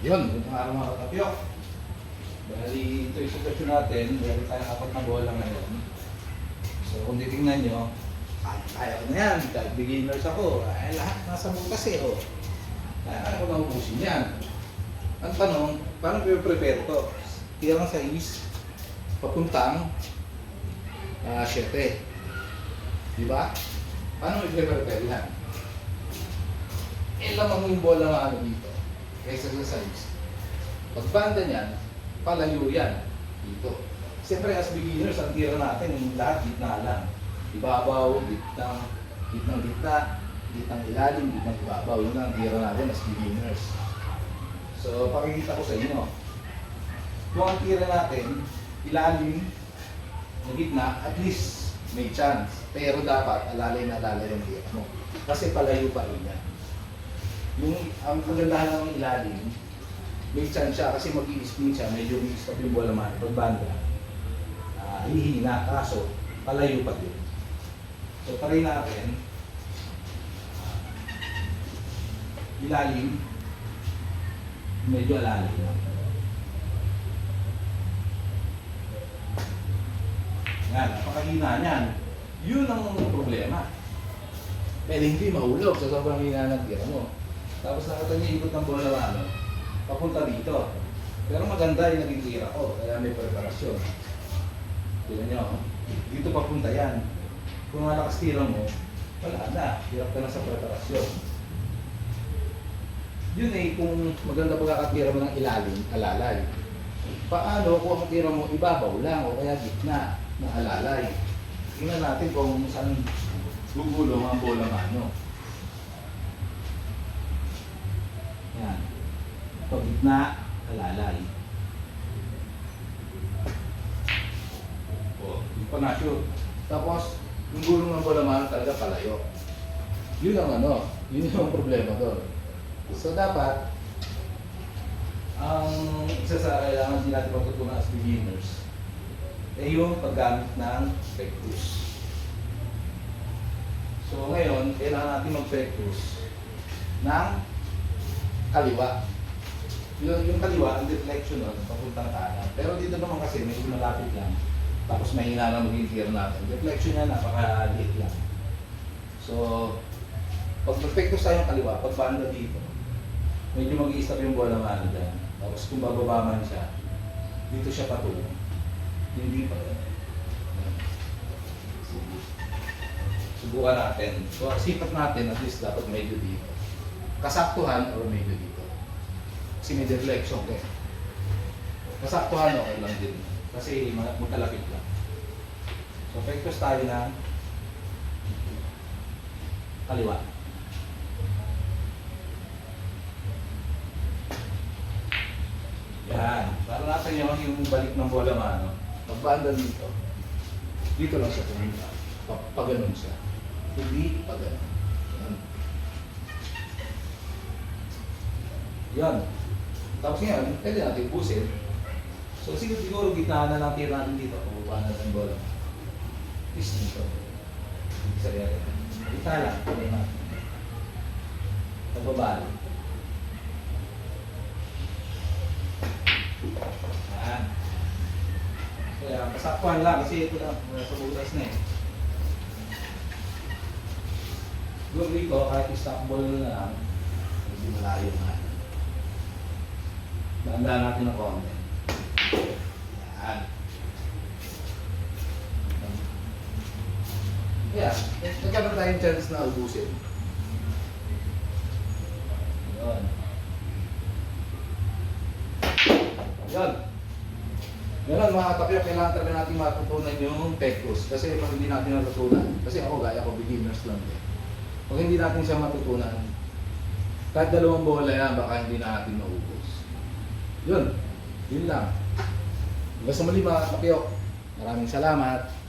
Yun, yung araw mga katapyok. Bali, ito yung sitwasyon natin. Meron tayong apat na bola ngayon. So, kung titingnan nyo, kaya, kaya ko na yan. Dahil beginners ako. Ay, lahat nasa bukas eh. Oh. Kaya kaya ko na ubusin yan. Ang tanong, paano prepare to? Tirang sa is, papuntang ah 7. Di ba? Paano i-prepare yan? Lamang yung bola na ano dito. Kaysa sa size. Pag banda niyan, palayo yan. Dito. Siyempre, as beginners, ang tira natin, yung lahat gitna lang. Ibabaw, gitna, gitnang gitna, gitnang ilalim, gitnang ibabaw. Yun ang tira natin as beginners. So, pakikita ko sa inyo. Kung ang tira natin, ilalim, na gitna, at least may chance. Pero dapat alalay na alalay ang tira mo. Kasi palayo pa rin yan. Yung ang kagandahan ng ilalim, chance siya kasi mag spin siya, medyo may stop yung bola man. Pag banda, ah, hihina, kaso palayo pa din. So, try natin. ah, ilalim, medyo lang. Yan, napakahina niyan. Yun ang problema. Pwede hindi mahulog sa sobrang hina ng tira mo. Tapos nakatanya ikot ng bola ano, papunta dito. Pero maganda yung naging tira ko, kaya may preparasyon. Tignan oh. dito papunta yan. Kung malakas tira mo, wala na, hirap ka na sa preparasyon. Yun eh, kung maganda pagkakatira mo ng ilalim, alalay. Paano kung ang tira mo ibabaw lang o kaya gitna na alalay? Tingnan natin kung saan gugulong ang bola mano. Yan. Pag gitna, alalay. O, hindi pa na sure. Tapos, yung gulong ng bola mano talaga palayo. Yun ang ano, yun yung problema doon. So dapat, ang isa sa kailangan din natin matutunan as beginners, ay yung paggamit ng pectus. So ngayon, kailangan natin mag-pectus ng kaliwa. Yung, yung kaliwa, ang deflection nun, papuntang kanan. Pero dito naman kasi, medyo malapit lang. Tapos mahina lang maging tira natin. Deflection niya, napakaliit lang. So, pag mag-pectus tayo ng kaliwa, pag banda dito, medyo mag-i-stop yung bola mano dyan. Tapos kung bababa man siya, dito siya patulong. Hindi pa. Subukan natin. So, sipat natin, at least dapat medyo dito. Kasaktuhan or medyo dito. Kasi may deflection eh. Kasaktuhan okay lang din. Kasi mag- magkalapit lang. So, pectus tayo ng kaliwa. Yan. Para natin yung, yung balik ng bola mano. Pagbanda dito. Dito lang siya pumunta. Pa, pa ganun siya. Hindi pa ganun. Yan. Yan. Tapos ngayon, pwede natin busin. So siguro, siguro gitna na lang tira natin dito. Pababa na ng bola. Is dito. Isa yan. Gitna lang. Natin. Pababa lang. Yan. Kaya pasaktuhan lang kasi ito lang sa butas na eh. Doon dito, kahit ball na lang, hindi malayo na. Dahan-dahan natin ng konti. Yan. Yeah, nagkaroon tayong chance na ubusin. Yun. Yan. Ganun mga kapya, kailangan talaga natin matutunan yung pectus. Kasi pag hindi natin natutunan, kasi ako gaya ko, beginners lang din. Pag hindi natin siya matutunan, kahit dalawang bola yan, baka hindi natin maubos. Yun. Yun lang. Hanggang sa muli kapyo. Maraming salamat.